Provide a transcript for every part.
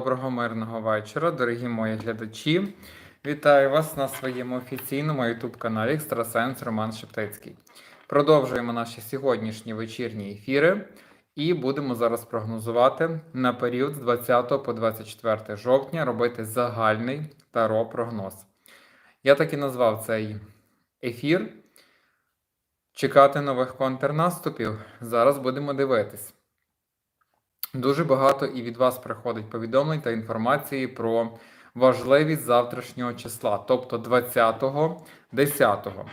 Доброго мирного вечора, дорогі мої глядачі. Вітаю вас на своєму офіційному youtube каналі Екстрасенс Роман Шептицький. Продовжуємо наші сьогоднішні вечірні ефіри і будемо зараз прогнозувати на період з 20 по 24 жовтня робити загальний таро прогноз. Я так і назвав цей ефір. Чекати нових контрнаступів. Зараз будемо дивитись. Дуже багато і від вас приходить повідомлень та інформації про важливість завтрашнього числа, тобто 20-го, 10-го.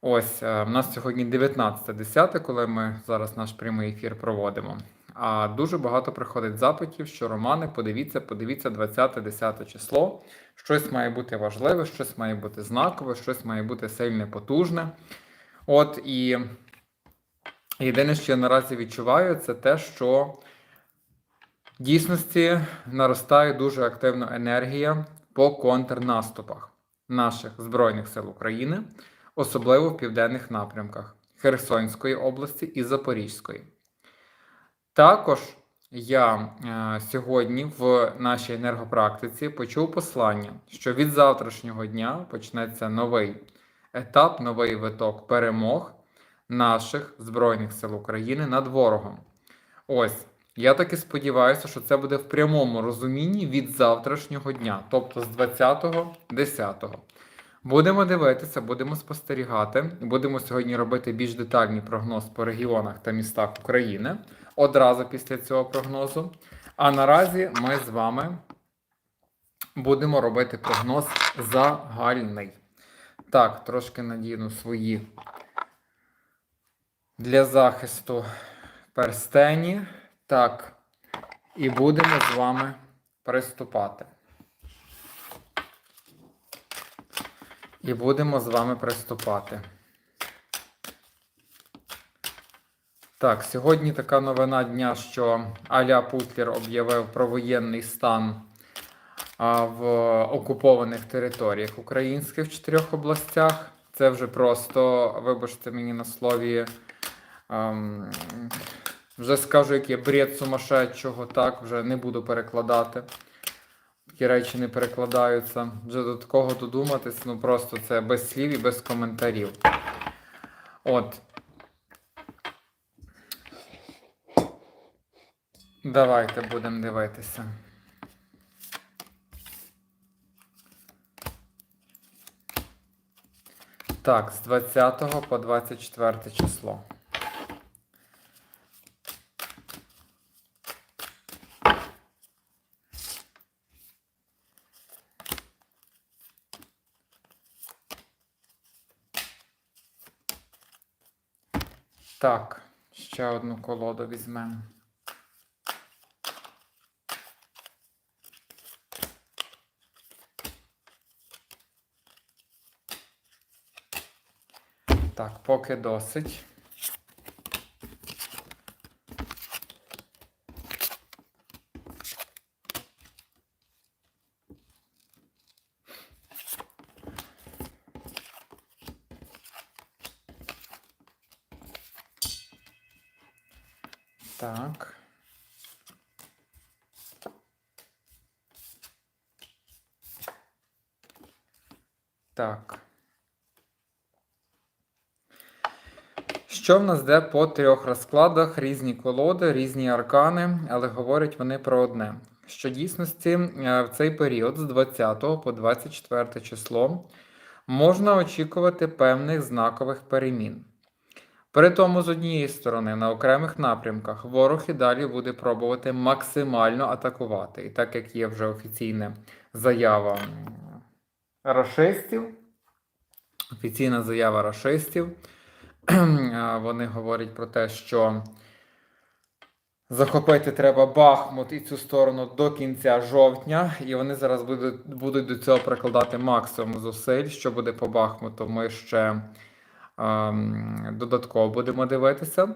Ось е, в нас сьогодні 19.10, коли ми зараз наш прямий ефір проводимо. А дуже багато приходить запитів, що Романе, подивіться, подивіться 20-10 число. Щось має бути важливе, щось має бути знакове, щось має бути сильне, потужне. От і єдине, що я наразі відчуваю, це те, що дійсності наростає дуже активна енергія по контрнаступах наших Збройних сил України, особливо в південних напрямках Херсонської області і Запорізької. Також я е, сьогодні в нашій енергопрактиці почув послання, що від завтрашнього дня почнеться новий етап, новий виток перемог наших Збройних сил України над ворогом. Ось. Я таки сподіваюся, що це буде в прямому розумінні від завтрашнього дня, тобто з 20-го, 10-го. Будемо дивитися, будемо спостерігати. Будемо сьогодні робити більш детальний прогноз по регіонах та містах України одразу після цього прогнозу. А наразі ми з вами будемо робити прогноз загальний. Так, трошки надіну свої для захисту перстені. Так, і будемо з вами приступати. І будемо з вами приступати. Так, сьогодні така новина дня, що Аля Путлер об'явив про воєнний стан в окупованих територіях українських в чотирьох областях. Це вже просто, вибачте мені на слові. Ем, вже скажу, як є бред сумасшедшого, так, вже не буду перекладати. Такі речі не перекладаються. Вже до такого додуматись, ну просто це без слів і без коментарів. От. Давайте будемо дивитися. Так, з 20 по 24 число. Так, ще одну колоду візьмемо. Так, поки досить. Так. Так. Що в нас де по трьох розкладах? Різні колоди, різні аркани, але говорять вони про одне. Що дійсності е, в цей період з 20 по 24 число можна очікувати певних знакових перемін. При тому, з однієї сторони, на окремих напрямках ворог і далі буде пробувати максимально атакувати. І так як є вже офіційна заява рашистів, офіційна заява рашистів, вони говорять про те, що захопити треба Бахмут і цю сторону до кінця жовтня, і вони зараз будуть, будуть до цього прикладати максимум зусиль, що буде по Бахмуту. Ми ще. Ем, додатково будемо дивитися.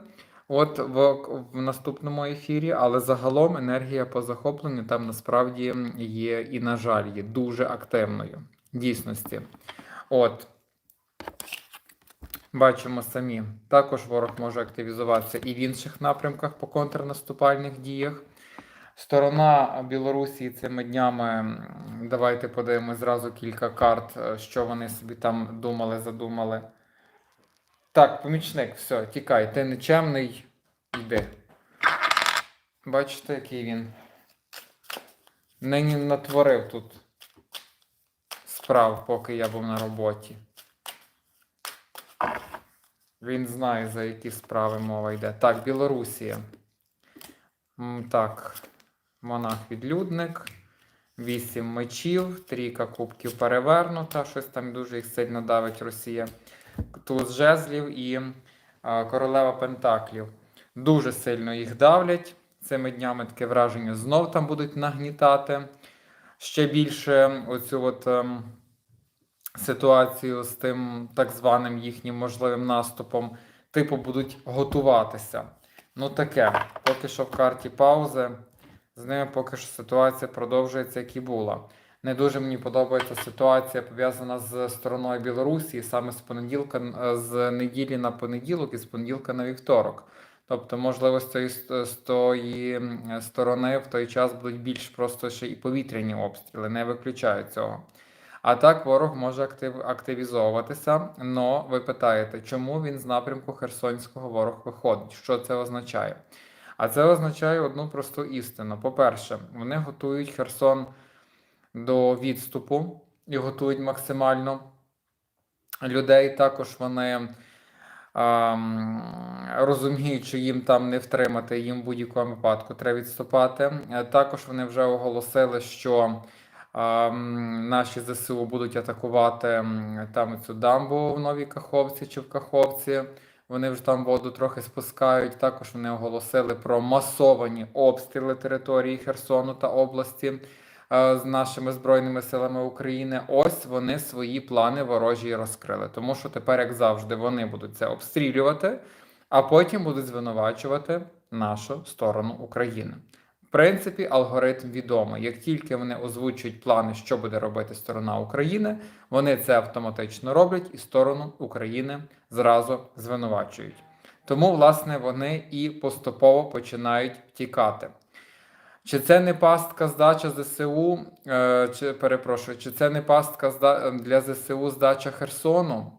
От в, в наступному ефірі, але загалом енергія по захопленню там насправді є і, на жаль, є дуже активною. Дійсності. От. Бачимо самі. Також ворог може активізуватися і в інших напрямках по контрнаступальних діях. Сторона Білорусі цими днями, давайте подивимось зразу кілька карт, е, що вони собі там думали, задумали. Так, помічник, все, тікай, ти нечемний, йди. Бачите, який він. Нині натворив тут справ, поки я був на роботі. Він знає, за які справи мова йде. Так, Білорусія. Так, монах-відлюдник, вісім мечів, трійка кубків перевернута, щось там дуже їх сильно давить Росія. Туз жезлів і королева Пентаклів. Дуже сильно їх давлять. Цими днями таке враження знов там будуть нагнітати ще більше оцю от ем, ситуацію з тим так званим їхнім можливим наступом. Типу будуть готуватися. Ну таке, поки що в карті паузи. З ними поки що ситуація продовжується, як і була. Не дуже мені подобається ситуація пов'язана з стороною Білорусі, саме з понеділка, е, з неділі на понеділок і з понеділка на вівторок. Тобто, можливо, з цієї з тої сторони в той час будуть більш просто ще і повітряні обстріли, не виключаю цього. А так ворог може актив, активізовуватися. Но ви питаєте, чому він з напрямку Херсонського ворог виходить? Що це означає? А це означає одну просту істину. По-перше, вони готують Херсон до відступу і готують максимально людей. Також вони ем, розуміють, що їм там не втримати, їм в будь-якому випадку треба відступати. Е, Також вони вже оголосили, що ем, наші ЗСУ будуть атакувати там цю дамбу в Новій Каховці чи в Каховці. Вони вже там воду трохи спускають. Також вони оголосили про масовані обстріли території Херсону та області з нашими збройними силами України. Ось вони свої плани ворожі розкрили. Тому що тепер, як завжди, вони будуть це обстрілювати, а потім будуть звинувачувати нашу сторону України. В принципі, алгоритм відомий. Як тільки вони озвучують плани, що буде робити сторона України, вони це автоматично роблять і сторону України зразу звинувачують. Тому, власне, вони і поступово починають втікати. Чи це не пастка здача ЗСУ, е, чи перепрошую, чи це не пастка для ЗСУ здача Херсону?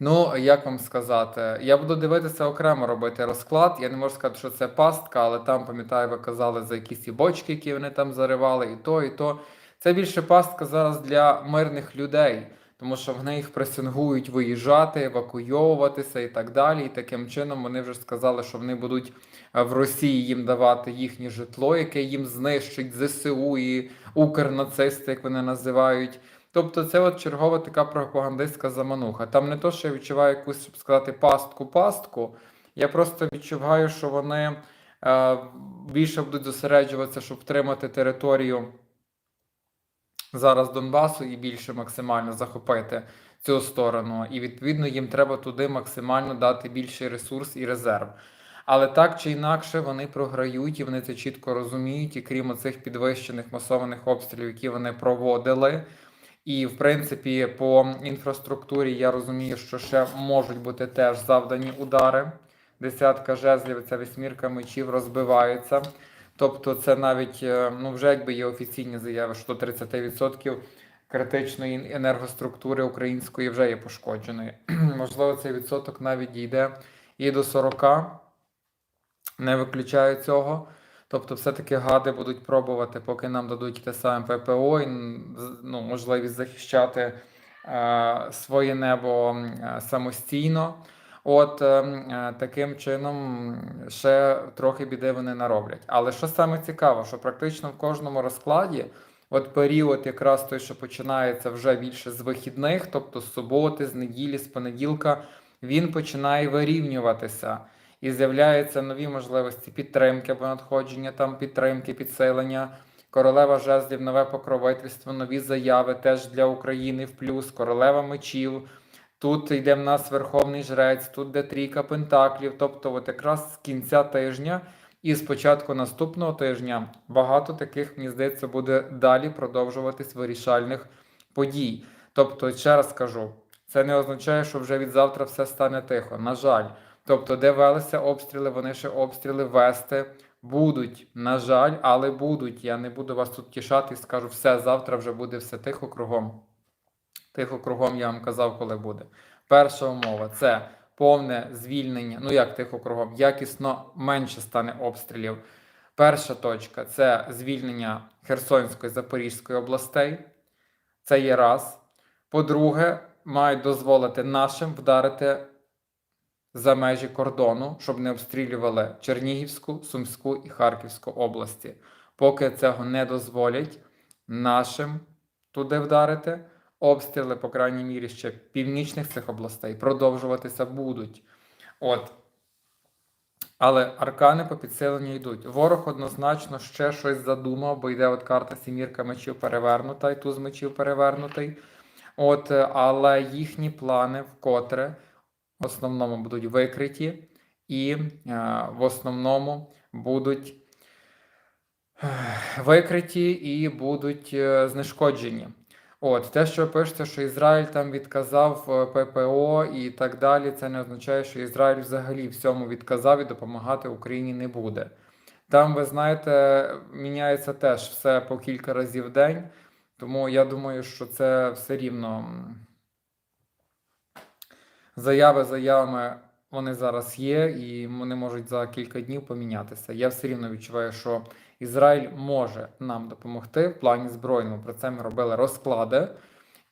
Ну, як вам сказати, я буду дивитися окремо робити розклад. Я не можу сказати, що це пастка, але там, пам'ятаю, ви казали за якісь і бочки, які вони там заривали, і то, і то. Це більше пастка зараз для мирних людей, тому що вони їх пресингують виїжджати, евакуйовуватися і так далі. І таким чином вони вже сказали, що вони будуть е, в Росії їм давати їхнє житло, яке їм знищить ЗСУ і укрнацисти, як вони називають. Тобто це от чергова така пропагандистська замануха. Там не то, що я відчуваю якусь, щоб сказати, пастку-пастку. Я просто відчуваю, що вони е, більше будуть зосереджуватися, щоб втримати територію зараз Донбасу і більше максимально захопити цю сторону. І відповідно їм треба туди максимально дати більший ресурс і резерв. Але так чи інакше вони програють і вони це чітко розуміють. І крім цих підвищених масованих обстрілів, які вони проводили. І, в принципі, по інфраструктурі я розумію, що ще можуть бути теж завдані удари. Десятка жезлів, ця восьмірка мечів розбивається. Тобто, це навіть е, ну вже якби є офіційні заяви, що до 30% критичної енергоструктури української вже є пошкодженою. Можливо, цей відсоток навіть дійде і до 40. Не виключаю цього. Тобто, все-таки гади будуть пробувати, поки нам дадуть те саме ППО і ну, можливість захищати е, своє небо е, самостійно. От е, м, е, таким чином ще трохи біди вони нароблять. Але що саме цікаво, що практично в кожному розкладі, от період, якраз той, що починається вже більше з вихідних, тобто з суботи, з неділі, з понеділка, він починає вирівнюватися і з'являються нові можливості підтримки або надходження, там підтримки, підсилення. Королева жезлів, нове покровительство, нові заяви теж для України в плюс, королева мечів. Тут йде в нас Верховний Жрець, тут де трійка пентаклів. Тобто, от якраз з кінця тижня і з початку наступного тижня багато таких, мені здається, буде далі продовжуватись вирішальних подій. Тобто, ще раз кажу, це не означає, що вже від завтра все стане тихо. На жаль. Тобто, де велися обстріли, вони ще обстріли вести будуть, на жаль, але будуть. Я не буду вас тут тішати і скажу, все, завтра вже буде все тихо кругом. Тихо кругом я вам казав, коли буде. Перша умова це повне звільнення. Ну як тихо кругом, якісно менше стане обстрілів. Перша точка це звільнення Херсонської Запорізької областей. Це є раз. По-друге, мають дозволити нашим вдарити за межі кордону, щоб не обстрілювали Чернігівську, Сумську і Харківську області. Поки цього не дозволять нашим туди вдарити, обстріли, по крайній мірі, ще північних цих областей продовжуватися будуть. От. Але аркани по підсиленню йдуть. Ворог однозначно ще щось задумав, бо йде от карта сімірка мечів перевернута і туз мечів перевернутий. От, е, але їхні плани вкотре в основному будуть викриті і е, в основному будуть е, викриті і будуть е, знешкоджені. От, те, що пишете, що Ізраїль там відказав е, ППО і так далі, це не означає, що Ізраїль взагалі всьому відказав і допомагати Україні не буде. Там, ви знаєте, міняється теж все по кілька разів в день, тому я думаю, що це все рівно заяви заявами вони зараз є, і вони можуть за кілька днів помінятися. Я все рівно відчуваю, що Ізраїль може нам допомогти в плані збройному. Про це ми робили розклади,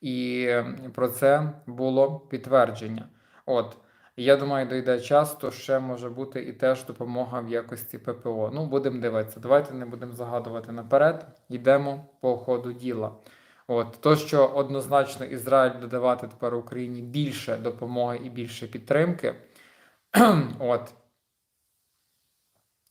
і про це було підтвердження. От. Я думаю, дойде час, то ще може бути і теж допомога в якості ППО. Ну, будемо дивитися. Давайте не будемо загадувати наперед. Йдемо по ходу діла. От то, що однозначно Ізраїль додавати тепер Україні більше допомоги і більше підтримки. От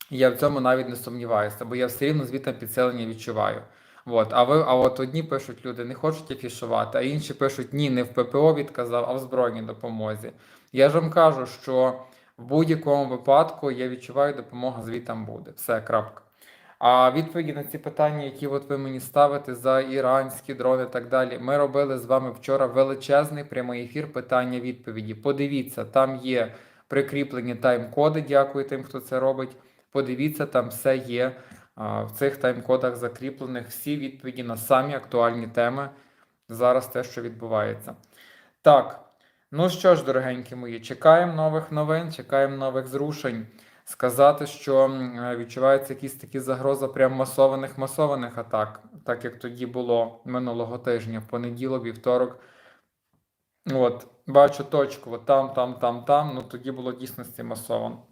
я в цьому навіть не сумніваюся, бо я все рівно звідти підселення відчуваю. От, а ви, а от одні пишуть люди, не хочуть афішувати, а інші пишуть ні, не в ППО відказав, а в збройній допомозі. Я ж вам кажу, що в будь-якому випадку я відчуваю, допомога звітам буде. Все, крапка. А відповіді на ці питання, які от ви мені ставите за іранські дрони і так далі, ми робили з вами вчора величезний прямий ефір питання-відповіді. Подивіться, там є прикріплені тайм-коди. Дякую тим, хто це робить. Подивіться, там все є в цих тайм-кодах закріплених всі відповіді на самі актуальні теми. Зараз те, що відбувається. Так, ну що ж, дорогенькі мої, чекаємо нових новин, чекаємо нових зрушень. Сказати, що відчувається якісь такі загроза прям масованих масованих атак, так як тоді було минулого тижня, в понеділок, вівторок. От, бачу точку, от там, там, там, там. Ну тоді було дійсності масовано.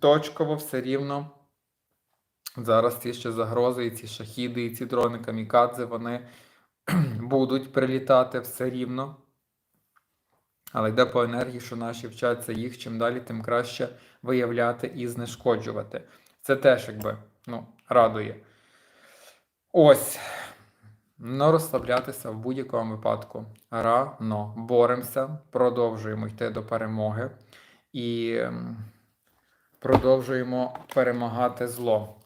Точково все рівно. Зараз ці ще загрози, і ці шахіди, і ці дрони камікадзе, вони будуть прилітати все рівно. Але йде по енергії, що наші вчаться їх чим далі, тим краще виявляти і знешкоджувати. Це теж якби ну, радує. Ось. Не розслаблятися в будь-якому випадку. Рано боремося, продовжуємо йти до перемоги і продовжуємо перемагати зло.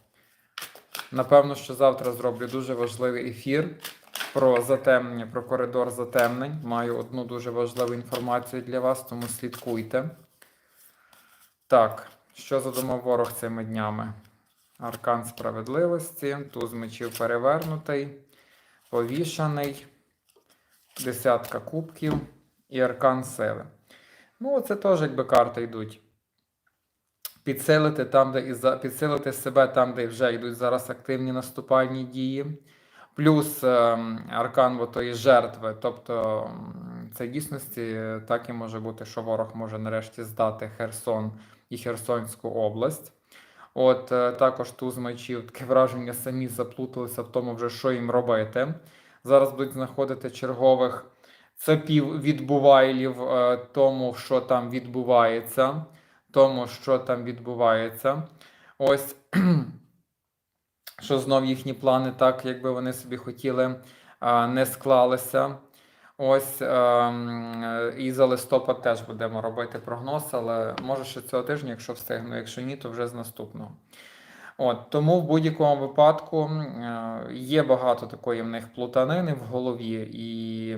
Напевно, що завтра зроблю дуже важливий ефір про затемнення, про коридор затемнень. Маю одну дуже важливу інформацію для вас, тому слідкуйте. Так, що задумав ворог цими днями? Аркан справедливості, туз мечів перевернутий, повішаний, десятка кубків і аркан сили. Ну, це теж якби карти йдуть. Підсилити там, де і за підсилити себе там, де вже йдуть зараз активні наступальні дії. Плюс ем, аркан отої жертви. Тобто це дійсності так і може бути, що ворог може нарешті здати Херсон і Херсонську область. От е, також туз мечів, таке враження, самі заплуталися в тому, вже що їм робити. Зараз будуть знаходити чергових цапів відбувайлів е, тому, що там відбувається. Тому, що там відбувається. Ось що знов їхні плани, так якби вони собі хотіли, не склалися. Ось ем, е, і за листопад теж будемо робити прогноз, але може ще цього тижня, якщо встигну, якщо ні, то вже з наступного. От тому в будь-якому випадку е, є багато такої в них плутанини в голові, і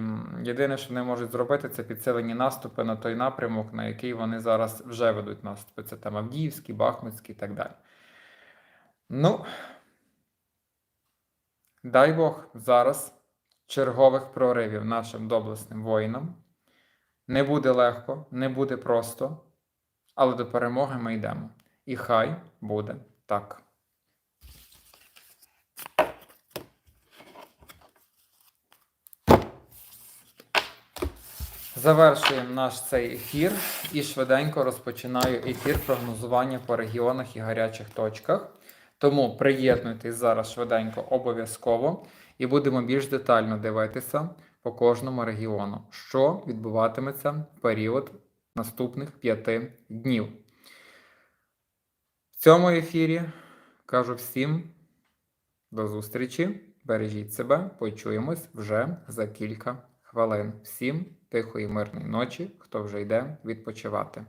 єдине, що вони можуть зробити, це підсилені наступи на той напрямок, на який вони зараз вже ведуть наступи. Це там Авдіївський, Бахмутський і так далі. Ну, дай Бог зараз чергових проривів нашим доблесним воїнам. Не буде легко, не буде просто, але до перемоги ми йдемо. І хай буде так. Завершуємо наш цей ефір і швиденько розпочинаю ефір прогнозування по регіонах і гарячих точках. Тому приєднуйтесь зараз швиденько обов'язково і будемо більш детально дивитися по кожному регіону, що відбуватиметься в період наступних п'яти днів. В цьому ефірі кажу всім до зустрічі. Бережіть себе, почуємось вже за кілька хвилин. Всім тихої мирної ночі, хто вже йде відпочивати.